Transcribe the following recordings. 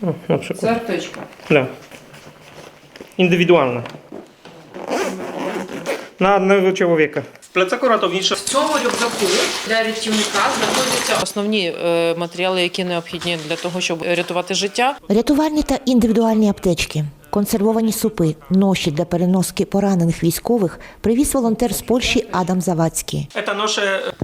Przykład. Це аптечка. Да. Indywidualna. Na одного чоловіка. В plecaku ратовніше. В цьому рюкзаку для рятівника знаходяться основні е, матеріали, які необхідні для того, щоб рятувати життя. Рятувальні та індивідуальні аптечки, консервовані супи, ноші для переноски поранених військових привіз волонтер з Польщі Адам Завадський.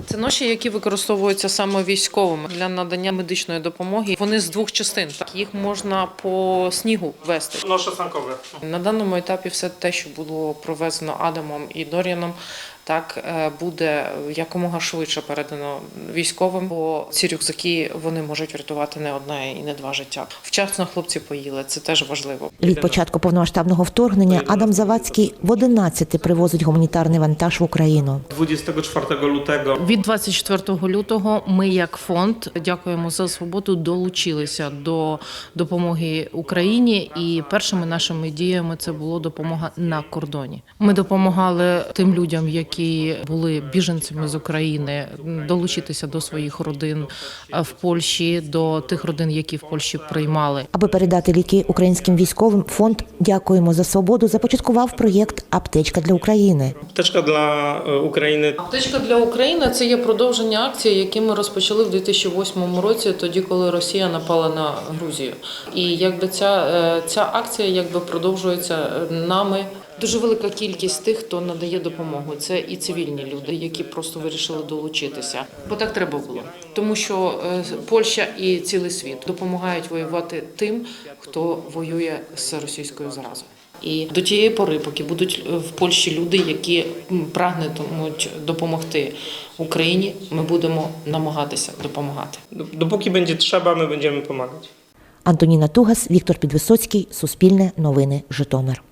Це ноші, які використовуються саме військовими для надання медичної допомоги. Вони з двох частин. Так їх можна по снігу вести. Ноша санкове На даному етапі все те, що було провезено Адамом і Доріаном, так е, буде якомога швидше передано військовим, бо ці рюкзаки вони можуть врятувати не одне і не два життя. Вчасно хлопці поїли, це теж важливо. Від початку повномасштабного вторгнення Адам Завадський в 11 привозить гуманітарний вантаж в Україну. 24 lutego Від 24 лютого ми, як фонд, дякуємо за свободу, долучилися до допомоги Україні. І першими нашими діями це було допомога на кордоні. Ми допомагали тим людям, які були біженцями з України, долучитися до своїх родин е, в Польщі, до тих родин, які в Польщі приймали. Аби передати ліки українським військовим, фонд Дякуємо за свободу започаткував проєкт Аптечка для України. apteczka dla e, Ukrainy. Аптечка для України це є продовження акції, які ми розпочали в 2008 році, тоді коли Росія напала на Грузію. І якби ця, е, ця акція якби продовжується е, нами. Дуже велика кількість тих, хто надає допомогу. Це і цивільні люди, які просто вирішили долучитися. Бо так треба було, тому що е, Польща і цілий світ допомагають воювати тим, хто воює з російською заразою. І до тієї пори, поки будуть в Польщі люди, які прагнетимуть допомогти Україні, ми будемо намагатися допомагати. Dopóki będzie trzeba, my będziemy pomagać. Антоніна Тугас, Віктор Підвисоцький, Суспільне новини, Житомир.